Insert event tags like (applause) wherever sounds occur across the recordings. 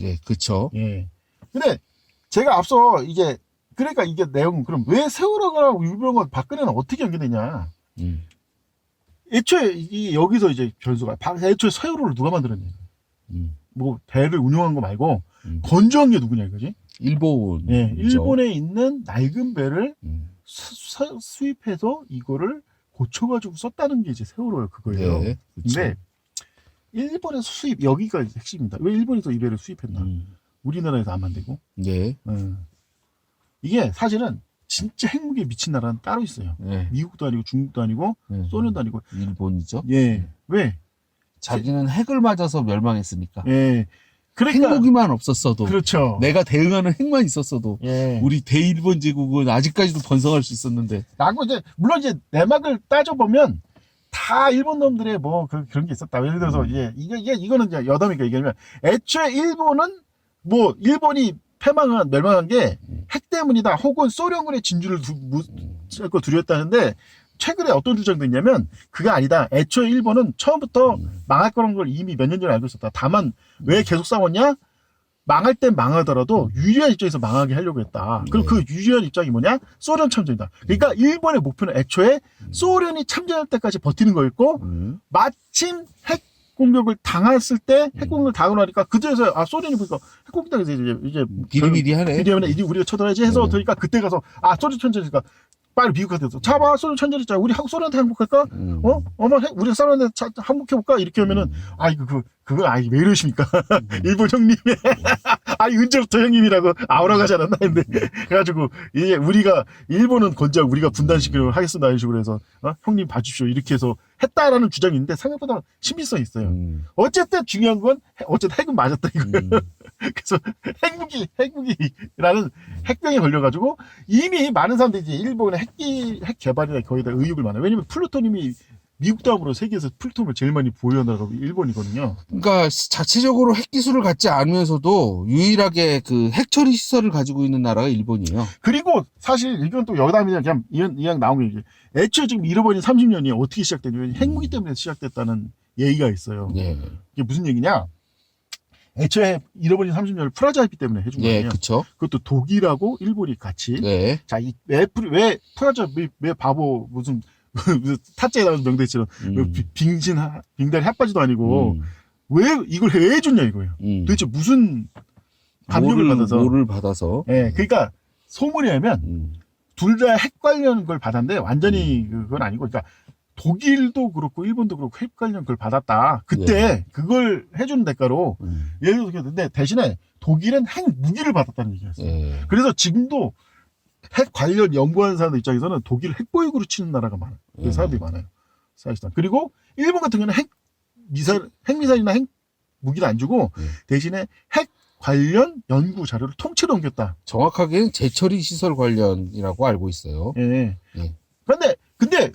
예, 그쵸. 예. 근데 제가 앞서 이게 그러니까 이게 내용 그럼 왜 세월호랑 유병호 박근혜는 어떻게 연계되냐? 음. 애초에 이 여기서 이제 변수가 박- 애초에 세월호를 누가 만들었냐? 음. 뭐 배를 운영한 거 말고 음. 건조한 게 누구냐 이거지? 일본. 예, 일본에 있는 낡은 배를 음. 수, 입해서 이거를 고쳐가지고 썼다는 게 이제 세월호예요 그거예요. 네, 그쵸. 근데 일본에서 수입 여기가 이제 핵심입니다. 왜 일본에서 이 배를 수입했나? 음. 우리나라에서 안 만들고? 예, 어. 이게 사실은 진짜 핵무기에 미친 나라는 따로 있어요. 예. 미국도 아니고 중국도 아니고 예. 소련도 아니고. 일본이죠. 예. 왜? 자기는 핵을 맞아서 멸망했으니까. 예. 그러니까 핵무기만 없었어도 그렇죠. 내가 대응하는 핵만 있었어도 예. 우리 대일본 제국은 아직까지도 번성할 수 있었는데 라고 이제 물론 이제 내막을 따져 보면 다 일본 놈들의 뭐 그, 런게 있었다. 예를 들어서 음. 이게 이게 이게 이거는 이제 여담이니까 얘기하면 애초에 일본은 뭐 일본이 패망한 멸망한 게 음. 핵 때문이다. 혹은 소련군의 진주를 두, 무, 거 두려웠다는데 최근에 어떤 주장도 있냐면 그가 아니다. 애초에 일본은 처음부터 음. 망할 거라는 걸 이미 몇 년 전에 알고 있었다. 다만 왜 계속 싸웠냐? 망할 땐 망하더라도 유리한 입장에서 망하게 하려고 했다. 그리고 그 유리한 입장이 뭐냐? 소련 참전이다. 그러니까 일본의 목표는 애초에 소련이 참전할 때까지 버티는 거였고 음. 마침 핵 공격을 당했을 때 핵 공격을 당하고 나니까 그제서 아 소련이 보니까 핵 공격 당해서 이제 이제 비리비리하네. 비대면에 이제 우리가 쳐들어야지 해서 네. 그러니까 그때 가서 아 소련 천전이니까 빨리 미국한테 서 잡아 소련 천전이자 우리 한국 소련한테 항복할까? 음. 어? 어머 핵 우리 가 소련한테 자- 항복해볼까? 이렇게 하면은 음. 아 이거 그 그거 아왜 이러십니까? 일본 형님이 아 언제부터 형님이라고 아우라가지 않았나 했는데 (laughs) 그래가지고 이게 우리가 일본은 건장 우리가 분단시키려고 하겠습니다 이런 식으로 해서 어? 형님 봐주십시오 이렇게 해서 했다라는 주장이 있는데 생각보다 신빙성이 있어요. 음. 어쨌든 중요한 건 해- 어쨌든 핵은 맞았다 이거예요. 음. (laughs) 그래서 핵무기 핵무기라는 핵병에 걸려가지고 이미 많은 사람들이 이제 일본의 핵기 핵 개발이나 거의 다 의욕을 많아요. 왜냐면 플루토늄이 미국 다음으로 세계에서 플루토늄을 제일 많이 보유한 나라가 일본이거든요. 그러니까 자체적으로 핵 기술을 갖지 않으면서도 유일하게 그 핵 처리 시설을 가지고 있는 나라가 일본이에요. 그리고 사실 이건 또 여담이냐 그냥 이왕, 이왕 나온 게 이게 애초에 지금 잃어버린 30년이 어떻게 시작됐냐면 핵무기 때문에 시작됐다는 얘기가 있어요. 예, 이게 무슨 얘기냐? 애초에 잃어버린 30년을 프라자이피 때문에 해준 예, 거예요. 그쵸. 그것도 독일하고 일본이 같이 네. 자, 이, 왜, 왜, 프라자, 왜, 왜 바보, 무슨 (laughs) 타짜에 나오는 명대처럼, 음. 비- 빙신, 하- 빙다리 핫바지도 아니고, 음. 왜, 이걸 왜 해줬냐, 이거예요. 음. 도대체 무슨 뭐를- 받아서. 뭐를 받아서. 예, 그러니까, 소문이 하면, 음. 둘다 핵 관련 걸 받았는데, 완전히 그건 아니고, 그러니까, 독일도 그렇고, 일본도 그렇고, 핵 관련 걸 받았다. 그때, 그걸 해주는 대가로, 음. 예를 들어서 그랬는데, 대신에, 독일은 핵 무기를 받았다는 얘기였어요. 예. 그래서 지금도 핵 관련 연구하는 사람들 입장에서는 독일 핵보유국으로 치는 나라가 많아요. 그 음. 사람들이 많아요. 사실상. 그리고 일본 같은 경우는 핵 미사일, 핵 미사일이나 핵 무기를 안 주고 음. 대신에 핵 관련 연구 자료를 통째로 옮겼다. 정확하게는 재처리 시설 관련이라고 알고 있어요. 예. 예. 그런데 근데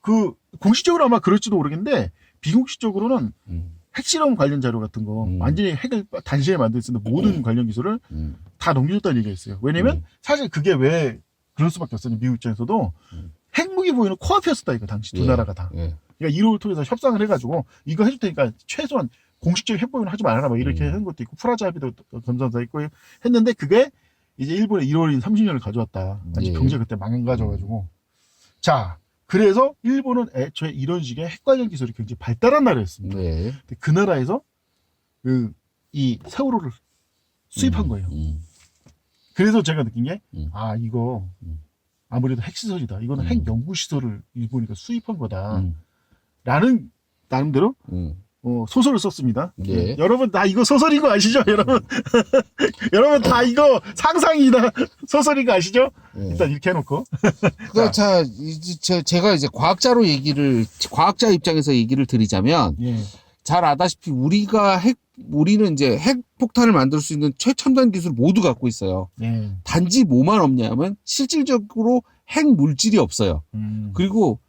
그 공식적으로 아마 그럴지도 모르겠는데 비공식적으로는 음. 핵실험 관련 자료 같은 거 음. 완전히 핵을 단시에 만들 수 있는 모든 관련 기술을 음. 다 넘겨줬다는 얘기가 있어요. 왜냐면 음. 사실 그게 왜 그럴 수밖에 없어요. 미국 입장에서도 음. 핵무기 보이는 코앞이었다 이거 당시 두 예. 나라가 다. 예. 그러니까 이로를 통해서 협상을 해가지고 이거 해줄 테니까 최소한 공식적인 핵보유는 하지 말아라 막 이렇게 음. 한 것도 있고 프라자비도 검사사 있고 했는데 그게 이제 일본의 1월인 30년을 가져왔다. 당시 예. 경제 그때 망가져가지고 자 그래서 일본은 애초에 이런 식의 핵 관련 기술이 굉장히 발달한 나라였습니다. 네. 근데 그 나라에서 그 이 세월호를 수입한 음. 거예요. 음. 그래서 제가 느낀 게, 음. 아, 이거, 음. 아무래도 핵시설이다. 이거는 음. 핵연구시설을 일본이가 수입한 거다. 음. 라는, 나름대로, 음. 어, 소설을 썼습니다. 예. 네. 여러분, 다 이거 소설인 거 아시죠? (laughs) 여러분. 여러분, 다 이거 상상이다. 소설인 거 아시죠? 예. 일단 이렇게 해놓고. (laughs) 그러니까 자, 이제 제- 제가 이제 과학자로 얘기를 과학자 입장에서 얘기를 드리자면 예. 잘 아다시피 우리가 핵 우리는 이제 핵 폭탄을 만들 수 있는 최첨단 기술 모두 갖고 있어요. 예. 단지 뭐만 없냐면 실질적으로 핵 물질이 없어요. 음. 그리고 핵,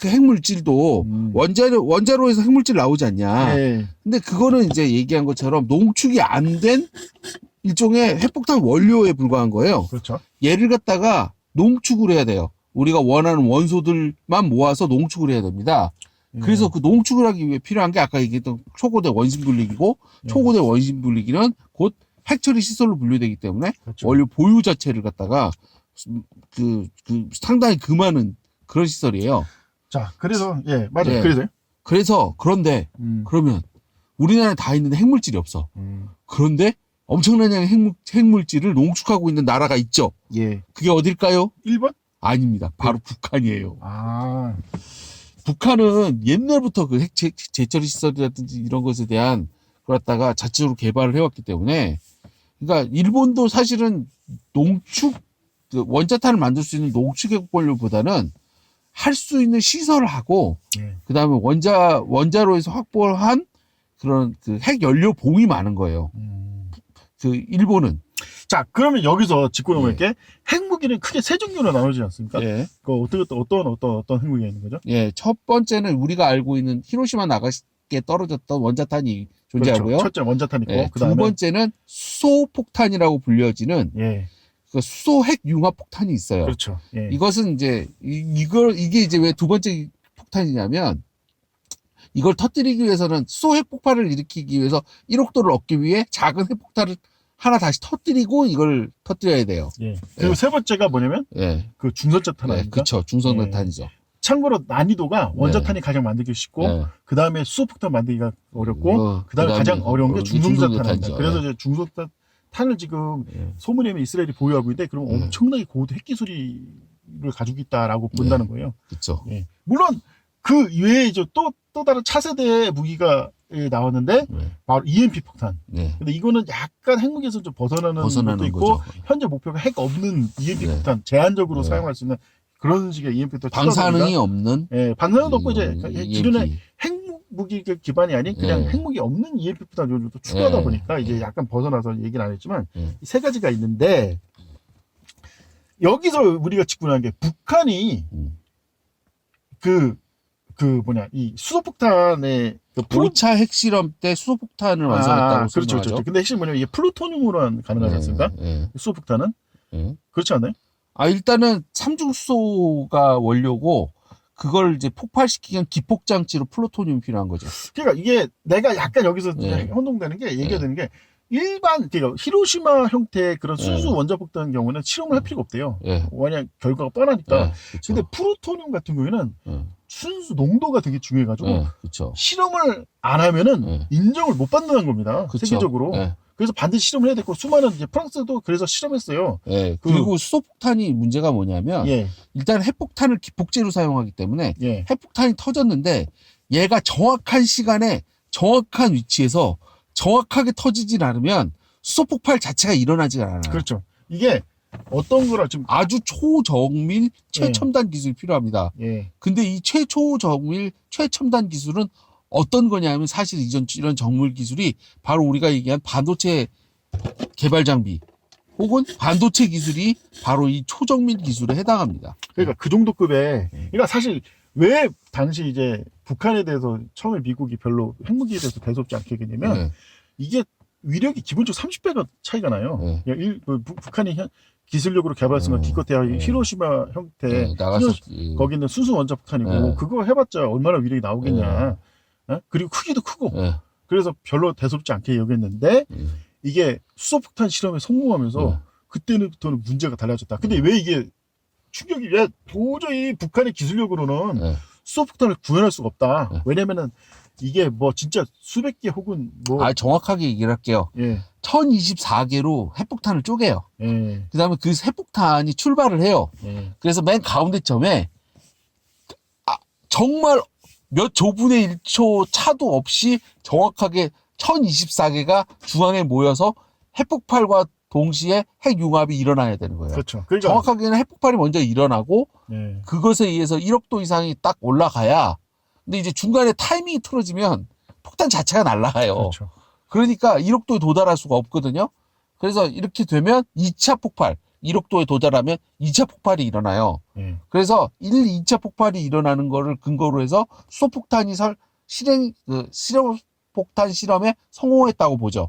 그 핵 물질도 음. 원자로 원자로에서 핵 물질 나오지 않냐. 예. 근데 그거는 이제 얘기한 것처럼 농축이 안 된 일종의 핵폭탄 원료에 불과한 거예요. 그렇죠. 얘를 갖다가 농축을 해야 돼요. 우리가 원하는 원소들만 모아서 농축을 해야 됩니다. 예. 그래서 그 농축을 하기 위해 필요한 게 아까 얘기했던 초고대 원심 분리기고 예. 초고대 원심 분리기는 곧 핵처리 시설로 분류되기 때문에 그렇죠. 원료 보유 자체를 갖다가 그, 그 상당히 금하는 그런 시설이에요. 자, 그래서 예, 맞아요. 예. 그래서요. 그래서 그런데 음. 그러면 우리나라에 다 있는데 핵물질이 없어. 음. 그런데 엄청난 양의 핵물, 핵물질을 농축하고 있는 나라가 있죠. 예. 그게 어딜까요? 1번? 아닙니다. 바로 북한이에요. 아. 북한은 옛날부터 그핵 재처리 시설이라든지 이런 것에 대한 걸 갖다가 자체적으로 개발을 해왔기 때문에 그러니까 일본도 사실은 농축 그 원자탄을 만들 수 있는 농축 핵 원료보다는 할 수 있는 시설을 하고 예. 그다음에 원자 원자로에서 확보한 그런 그 핵 연료 봉이 많은 거예요. 음. 그 일본은 자, 그러면 여기서 짚고 예. 넘어갈게. 핵무기는 크게 세 종류로 나누지 않습니까? 예. 그 어떤 어떤 어떤 어떤 핵무기가 있는 거죠? 예, 첫 번째는 우리가 알고 있는 히로시마 나가시게 떨어졌던 원자탄이 존재하고요. 그렇죠. 첫째 원자탄 있고 예, 그다음에 두 번째는 수소폭탄이라고 불려지는 예. 그 수소 핵 융합 폭탄이 있어요. 그렇죠. 예. 이것은 이제 이, 이걸 이게 이제 왜 두 번째 폭탄이냐면 이걸 터뜨리기 위해서는 수소 핵 폭발을 일으키기 위해서 1억도를 얻기 위해 작은 핵 폭탄을 하나 다시 터뜨리고 이걸 터뜨려야 돼요. 예. 그리고 세 번째가 뭐냐면 예. 그 중전자탄 네, 아닙니까? 그쵸. 중성탄이죠. 참고로 난이도가 원자탄이 가장 만들기 쉽고 예. 그 다음에 수소폭탄 만들기가 어렵고 어, 그 다음에 가장 어려운 게 중성자탄입니다. 중성자탄이죠. 그래서 예. 이제 중성자 탄을 지금 예. 소문에 의하면 이스라엘이 보유하고 있는데 그럼 예. 엄청나게 고도 핵 기술을 가지고 있다라고 본다는 거예요. 그쵸. 예. 물론 그 이외에 이제 또, 또 다른 차세대 무기가 예, 나왔는데 네. 바로 EMP 폭탄. 네. 근데 이거는 약간 핵무기에서 좀 벗어나는, 것도 벗어나는 있고 거죠. 현재 목표가 핵 없는 EMP 네. 폭탄 제한적으로 네. 사용할 수 있는 그런 식의 EMP 폭탄 방사능이 없는 예, 방사능도 없고 이제 이- 이- 기존의 EMP. 핵 무기 기반이 아닌 그냥 네. 핵무기 없는 EMP 폭탄 요즘 또 추가하다 네. 보니까 이제 약간 벗어나서 얘기는 안 했지만 네. 이세 가지가 있는데 여기서 우리가 짚고나는 게 북한이 음. 그, 그 뭐냐, 이 수소폭탄의 그 5차 핵실험 때 수소폭탄을 완성했다고 아, 그렇죠. 그렇죠. 근데 핵심 뭐냐면 이게 플루토늄으로 가능하지 않습니까? 예, 수소폭탄은? 예. 그렇지 않나요? 아 일단은 삼중수소가 원료고 그걸 이제 폭발시키기 위한 기폭 장치로 플루토늄이 필요한 거죠. 그러니까 이게 내가 약간 여기서 네. 혼동되는 게 얘기가 되는 게 일반 그러니까 히로시마 형태의 그런 순수 네. 원자폭탄 경우는 실험을 할 필요가 없대요. 예. 왜냐 결과가 뻔하니까. 예, 그쵸. 근데 플루토늄 같은 경우에는 예, 순수 농도가 되게 중요해가지고 예, 그쵸. 실험을 안 하면은 네. 인정을 못 받는다는 겁니다. 그쵸. 세계적으로. 예, 그래서 반드시 실험을 해야 되고 수많은 이제 프랑스도 그래서 실험했어요. 예. 그- 그리고 수소폭탄이 문제가 뭐냐면 예, 일단 핵폭탄을 기폭제로 사용하기 때문에 예, 핵폭탄이 터졌는데 얘가 정확한 시간에 정확한 위치에서 정확하게 터지질 않으면 수소폭발 자체가 일어나지 않아요. 그렇죠. 이게 어떤 거라 좀 아주 초정밀 최첨단 기술이 필요합니다. 예, 근데 이 최초정밀 최첨단 기술은 어떤 거냐면 사실 이전 이런 정밀 기술이 바로 우리가 얘기한 반도체 개발 장비 혹은 반도체 기술이 바로 이 초정밀 기술에 해당합니다. 그러니까 그 정도 급에 네. 그러니까 사실 왜 당시 이제 북한에 대해서 처음에 미국이 별로 핵무기에 대해서 대수롭지 않게 했냐면 네, 이게 위력이 기본적으로 30배가 차이가 나요. 네. 그러니까 일- 그 북- 북한이 현- 기술력으로 개발했던 건 네. 기껏해야 네. 히로시마 형태 네, 나가서 히로- 거기 있는 순수 원자폭탄이고 네. 그거 해봤자 얼마나 위력이 나오겠냐. 어? 그리고 크기도 크고 예, 그래서 별로 대수롭지 않게 여겼는데 예, 이게 수소폭탄 실험에 성공하면서 네. 그때부터는 문제가 달라졌다. 근데 왜 이게 충격이 왜 도저히 북한의 기술력으로는 예. 수소폭탄을 구현할 수가 없다. 네. 왜냐면은 이게 뭐 진짜 수백 개 혹은 뭐 아 정확하게 얘기를 할게요. 예, 1024개로 핵폭탄을 쪼개요. 예, 그다음에 그 핵폭탄이 출발을 해요. 예. 그래서 맨 가운데 점에 아, 정말 몇 조분의 1초 차도 없이 정확하게 1024개가 중앙에 모여서 핵폭발과 동시에 핵융합이 일어나야 되는 거예요. 그렇죠. 그러니까 정확하게는 핵폭발이 먼저 일어나고 예. 그것에 의해서 1억도 이상이 딱 올라가야 근데 이제 중간에 타이밍이 틀어지면 폭탄 자체가 날아가요. 그렇죠. 그러니까 1억도에 도달할 수가 없거든요. 그래서 이렇게 되면 2차 폭발, 1억도에 도달하면 2차 폭발이 일어나요. 예. 그래서 1, 2차 폭발이 일어나는 거를 근거로 해서 수소폭탄이 설, 실행, 그, 실험, 폭탄 실험에 성공했다고 보죠.